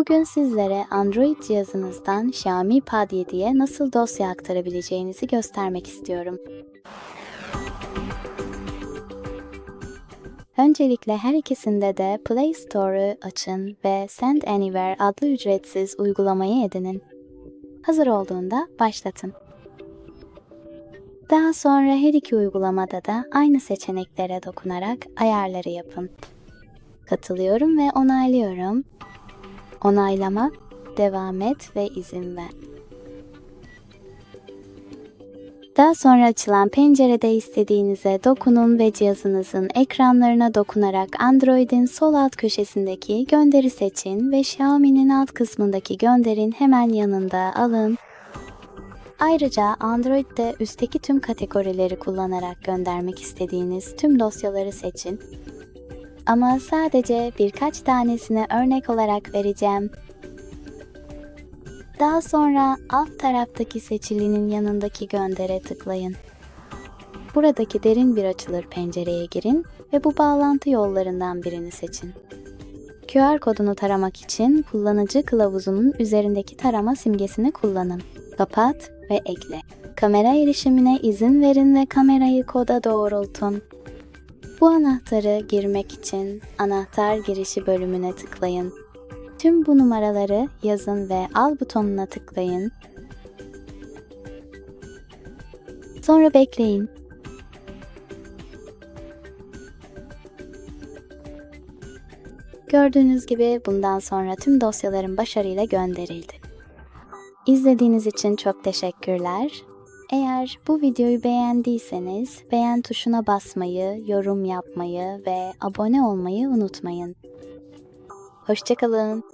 Bugün sizlere Android cihazınızdan Xiaomi Pad 7'ye nasıl dosya aktarabileceğinizi göstermek istiyorum. Öncelikle her ikisinde de Play Store'u açın ve Send Anywhere adlı ücretsiz uygulamayı edinin. Hazır olduğunda başlatın. Daha sonra her iki uygulamada da aynı seçeneklere dokunarak ayarları yapın. Katılıyorum ve onaylıyorum. Onaylama, devam et ve izin ver. Daha sonra açılan pencerede istediğinize dokunun ve cihazınızın ekranlarına dokunarak Android'in sol alt köşesindeki gönderi seçin ve Xiaomi'nin alt kısmındaki gönderin hemen yanında alın. Ayrıca Android'de üstteki tüm kategorileri kullanarak göndermek istediğiniz tüm dosyaları seçin. Ama sadece birkaç tanesini örnek olarak vereceğim. Daha sonra alt taraftaki seçilinin yanındaki göndere tıklayın. Buradaki derin bir açılır pencereye girin ve bu bağlantı yollarından birini seçin. QR kodunu taramak için kullanıcı kılavuzunun üzerindeki tarama simgesini kullanın. Kapat ve ekle. Kamera erişimine izin verin ve kamerayı koda doğrultun. Bu anahtarı girmek için anahtar girişi bölümüne tıklayın. Tüm bu numaraları yazın ve al butonuna tıklayın. Sonra bekleyin. Gördüğünüz gibi bundan sonra tüm dosyalarım başarıyla gönderildi. İzlediğiniz için çok teşekkürler. Eğer bu videoyu beğendiyseniz beğen tuşuna basmayı, yorum yapmayı ve abone olmayı unutmayın. Hoşçakalın.